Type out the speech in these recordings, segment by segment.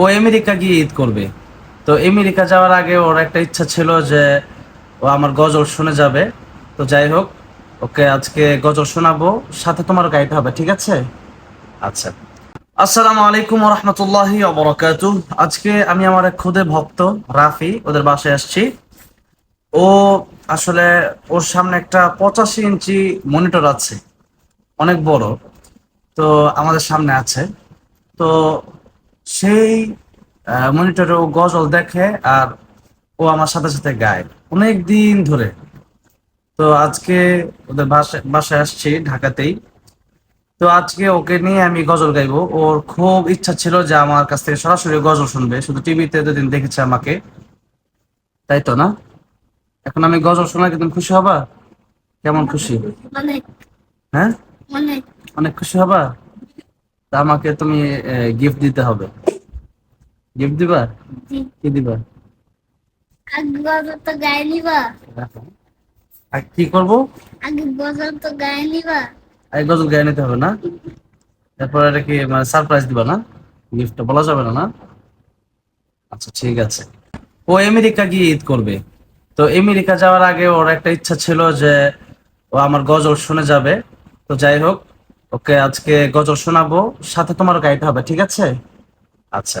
ও America গিয়ে ঈদ করবে। তো আমেরিকা যাওয়ার আগে ওর একটা ইচ্ছা ছিল যে ও আমার গজল শুনে যাবে। তো যাই হোক, ওকে আজকে গজল শোনাবো, সাথে তোমার গাইতে হবে, ঠিক আছে? আচ্ছা। আসসালামু আলাইকুম রহমতুল্লাহি অবরাকাতু আজকে আমি আমার এক খুদে ভক্ত, রাফি, ওদের বাসায় আসছি। ও আসলে ওর সামনে একটা পঁচাশি ইঞ্চি মনিটর আছে, অনেক বড়, তো আমাদের সামনে আছে। তো সেই মনিটরে ও গজল দেখে আর ও আমার সাথে সাথে গায়। অনেক দিন ধরে। তো আজকে ওদের বাসায় বাসায় আসছি ঢাকাতেই। তো আজকে ওকে নিয়ে আমি গজল গাইবো। ওর খুব ইচ্ছা ছিল যে আমার কাছ থেকে সরাসরি গজল শুনবে। শুধু টিভিতে দুদিন দেখেছে আমাকে। তাই তো না? এখন আমি গজল শোনাকে তুমি খুশি হবা? কেমন খুশি? হ্যাঁ? অনেক। খুশি হবা? তা আমাকে তুমি গিফট দিতে হবে। গিফট দিবা? কি দিবা? আগে গজল তো গায়ে নিবা। আর কি করব? আগে গজল তো গায়ে নিবা। এই গজল গায়ে নিতে হবে না। তারপর এটা কি মানে সারপ্রাইজ দিবা না? গিফটটা বলা যাবে না না? আচ্ছা ঠিক আছে। ও আমেরিকা গিয়ে ঈদ করবে। তো আমেরিকা যাওয়ার আগে ওর একটা ইচ্ছা ছিল যে ও আমার গজল শুনে যাবে। তো যাই হোক ওকে আজকে গজল শোনাবো। সাথে তোমার গাইতে হবে ঠিক আছে? আচ্ছা।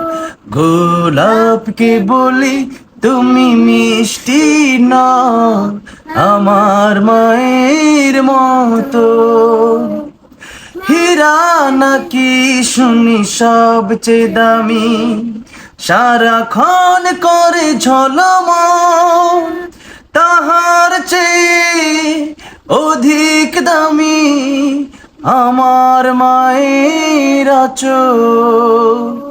গোলাপকে বলি তুমি মিষ্টি আমার মায়ের মতো। হীরা নাকি শুনি সবচেয়ে দামি, সারাক্ষণ করে ঝলম। তাহার চেয়ে অধিক দামি আমার মায়ের আচর।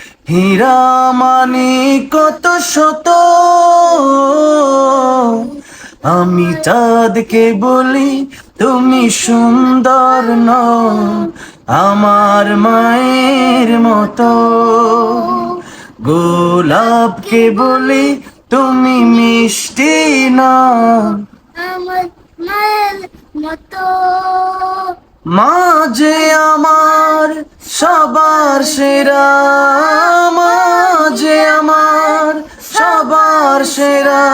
হীরা মানি কত শত? আমি চাঁদকে বলি, তুমি সুন্দর নও, আমার মায়ের মতো। গোলাপকে বলি, তুমি মিষ্টি নও, আমার মায়ের মতো। মা যে আমার সবার সেরা মা যে আমার সবার সেরা।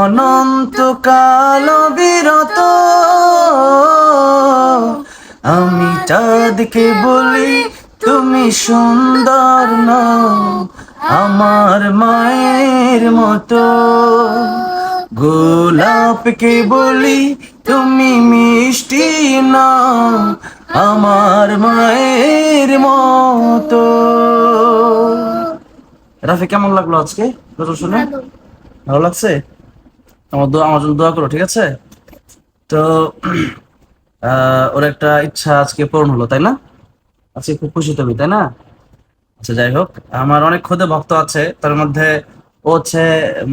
অনন্তকাল বিরত, আমি চাঁদকে বলি, তুমি সুন্দর নও, আমার মায়ের মতো। গোলাপকে বলি তুমি মিষ্টি নও আমার মায়ের মতো। রাফি কেমন লাগল আজকে গজল শুনে? ভালো। লাগছে? আমার দোয়া আমার জন্য দোয়া করো ঠিক আছে? তো আহ, ওর একটা ইচ্ছা আজকে পূরণ হলো তাই না? আজকে খুব খুশি তুমি তাই না? আচ্ছা যাই হোক আমার অনেক খুদে ভক্ত আছে তার মধ্যে ও হচ্ছে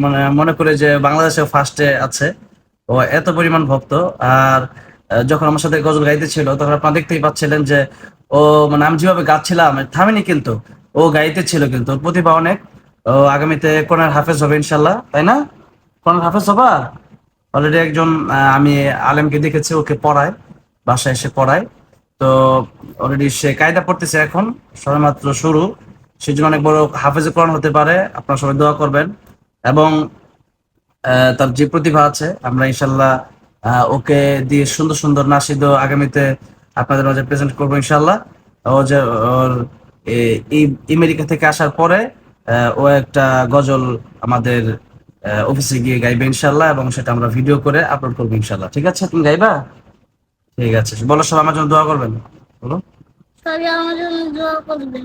মানে মনে করে যে বাংলাদেশে ফার্স্টে আছে। ও এত পরিমাণ ভক্ত, আর যখন আমার সাথে গজল গাইতেছিল তখন আপনারা দেখতেই পাচ্ছিলেন যে, ও মানে আমি যেভাবে গাচ্ছিলাম থামিনি কিন্তু, ও গাইতে ছিল কিন্তু, ওর প্রতিভা অনেক। ও আগামীতে কোরআন হাফেজ হবে ইনশাল্লাহ তাই না? কোরআন হাফেজ হবা? অলরেডি একজন আমি আলেমকে দেখেছি, ওকে পড়ায়, বাসায় এসে পড়ায়। তো অলরেডি সে কায়দা পড়তেছে এখন, সবেমাত্র শুরু। সেজন্য অনেক বড় হাফেজে কোরআন হতে পারে। আপনারা সবাই দোয়া করবেন। এবং তার যে প্রতিভা আছে, আমরা ইনশাল্লাহ ওকে দিয়ে সুন্দর সুন্দর নাসিদ আগামীতে আপনাদের মাঝে প্রেজেন্ট করব ইনশাল্লাহ। ও যে ওর আমেরিকা থেকে আসার পরে ও একটা গজল আমাদের অফিসে গিয়ে গাইবে ইনশাল্লাহ এবং সেটা আমরা ভিডিও করে আপলোড করব ইনশাল্লাহ। ঠিক আছে? তুমি গাইবা? ঠিক আছে। বলো সব আমার জন্য দোয়া করবেন। বলো। আমার জন্য দোয়া করবেন।